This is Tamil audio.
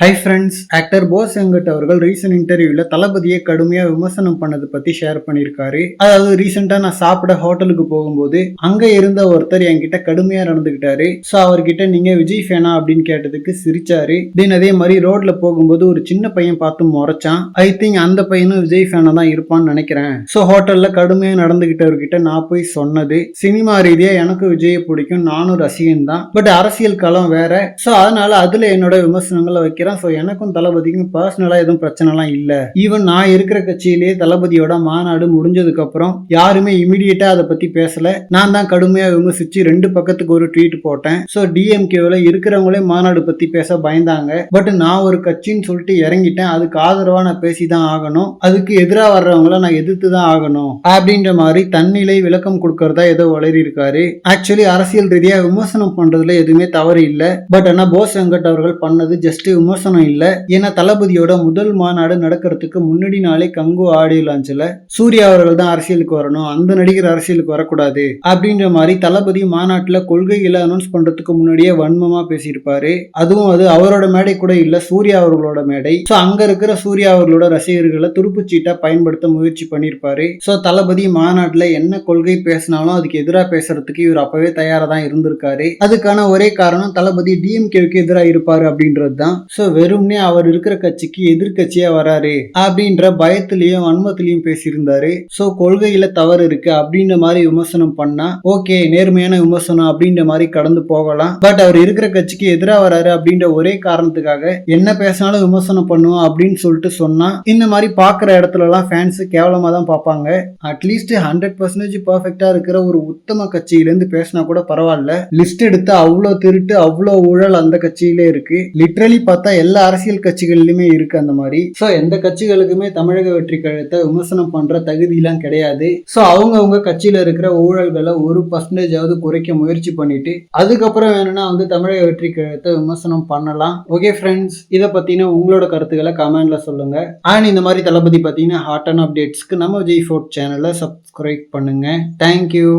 ஹை ஃப்ரெண்ட்ஸ் ஆக்டர் போஸ் எங்கட் அவர்கள் ரீசன்ட் இன்டர்வியூவில் தளபதியை கடுமையாக விமர்சனம் பண்ணதை பற்றி ஷேர் பண்ணியிருக்காரு. அதாவது ரீசெண்டாக நான் சாப்பிட ஹோட்டலுக்கு போகும்போது அங்கே இருந்த ஒருத்தர் என்கிட்ட கடுமையாக நடந்துக்கிட்டாரு ஸோ அவர்கிட்ட நீங்க விஜய் ஃபேனா அப்படின்னு கேட்டதுக்கு சிரிச்சாரு. தென் அதே மாதிரி ரோட்ல போகும்போது ஒரு சின்ன பையன் பார்த்து முறைச்சான். ஐ திங்க் அந்த பையனும் விஜய் ஃபேனா தான் இருப்பான்னு நினைக்கிறேன். ஸோ ஹோட்டல்ல கடுமையாக நடந்துக்கிட்டவர்கிட்ட நான் போய் சொன்னது சினிமா ரீதியாக எனக்கு விஜயை பிடிக்கும் நானும் ரசிகன் தான். பட் அரசியல் களம் வேற. ஸோ அதனால அதில் என்னோட விமர்சனங்களை வைக்கிறேன் ஸோ எனக்கும் தளபதிக்கும் பர்சனலா எதுவும் பிரச்சனைலாம் இல்லை. ஈவன் நான் இருக்கிற கட்சியிலேயே தளபதியோட மாநாடு முடிஞ்சதுக்கப்புறம் யாருமே இமீடியட்டாக அதை பற்றி பேசல. நான் தான் கடுமையாக விமர்சிச்சு ரெண்டு பக்கத்துக்கு ஒரு ட்வீட் போட்டேன். ஸோ டிஎம்கேவில் இருக்கிறவங்களே மாநாடு பத்தி பேச பயந்தாங்க. பட் நான் ஒரு கட்சின்னு சொல்லிட்டு இறங்கிட்டேன். அதுக்கு ஆதரவா நான் பேசி தான் ஆகணும். அதுக்கு எதிராக வர்றவங்கள நான் எதிர்த்து தான் ஆகணும். அப்படின்ற மாதிரி தன்னிலை விளக்கம் கொடுக்கறதா ஏதோ வளரி இருக்காரு. ஆக்சுவலி அரசியல் ரீதியாக விமர்சனம் பண்றதுல எதுவுமே தவறு இல்லை. பட் ஆனால் போஸ் வெங்கட் அவர்கள் பண்ணது ஜஸ்ட் விமர்சனம் இல்ல ஏன்னா தளபதியோட முதல் மாநாடு நடக்கிறதுக்கு முன்னாடி நாளே கங்கு ஆடியோ லான்ச்ல சூர்யா அவர்கள் தான் அரசியலுக்கு வரணும் அந்த நடிகர் அரசியலுக்கு வரக்கூடாது அப்படின்ற மாதிரி தளபதி மாநாட்டுல கொள்கைகளை அனௌன்ஸ் பண்றதுக்கு முன்னாடியே வன்மமா பேசியிருப்பாரு. அதுவும் அது அவரோட மேடை கூட இல்ல சூர்யா அவர்களோட மேடை. சோ அங்க இருக்கிற சூர்யா அவர்களோட ரசிகர்களை துருப்புச்சீட்டா பயன்படுத்த முயற்சி பண்ணியிருப்பாரு. சோ தளபதி மாநாட்டுல என்ன கொள்கை பேசினாலும் அதுக்கு எதிராக பேசுறதுக்கு இவர் அப்பவே தயாரா தான் இருந்திருக்காரு. அதுக்கான ஒரே காரணம் தளபதி டிஎம்கேவுக்கு எதிராக இருப்பாரு அப்படின்றது தான் ஸோ வெறும்னே அவர் இருக்கிற கட்சிக்கு எதிர்க்கட்சியா வராரு அப்படின்ற பயத்திலையும் வன்மத்திலையும் பேசியிருந்தாரு. ஸோ கொள்கையில தவறு இருக்கு அப்படின்ற மாதிரி விமர்சனம் பண்ணா ஓகே நேர்மையான விமர்சனம் அப்படின்ற மாதிரி கடந்து போகலாம். பட் அவர் இருக்கிற கட்சிக்கு எதிராக வராரு அப்படின்ற ஒரே காரணத்துக்காக என்ன பேசினாலும் விமர்சனம் பண்ணுவோம் அப்படின்னு சொல்லிட்டு சொன்னா இந்த மாதிரி பாக்குற இடத்துல எல்லாம் ஃபேன்ஸ் கேவலமா தான் பார்ப்பாங்க. அட்லீஸ்ட் ஹண்ட்ரட் பர்சன்டேஜ் பர்ஃபெக்டா இருக்கிற ஒரு உத்தம கட்சியிலேருந்து பேசினா கூட பரவாயில்ல. லிஸ்ட் எடுத்து அவ்வளோ திருட்டு அவ்வளோ ஊழல் அந்த கட்சியிலே இருக்கு. லிட்ரலி பார்த்தா எல்லா அரசியல் கட்சிகள்லையுமே இருக்கு அந்த மாதிரி. ஸோ எந்த கட்சிகளுக்குமே தமிழக வெற்றி கழகத்தை விமர்சனம் பண்ற தகுதியெல்லாம் கிடையாது. ஸோ அவங்கவுங்க கட்சியில இருக்கிற ஊழல்களை ஒரு பர்சன்டேஜாவது குறைக்க முயற்சி பண்ணிட்டு அதுக்கப்புறம் வேணும்னா வந்து தமிழக வெற்றி கழகத்தை விமர்சனம் பண்ணலாம். ஓகே ஃப்ரெண்ட்ஸ் இதை பத்தின உங்களோட கருத்துக்களை கமெண்ட்ல சொல்லுங்க. அண்ட் இந்த மாதிரி தளபதி பார்த்தீங்கன்னா ஹாட் அண்ட் அப்டேட்ஸ்க்கு நம்ம விஜய் ஃபோர்ட் சேனலை சப்ஸ்கிரைப் பண்ணுங்க. Thank you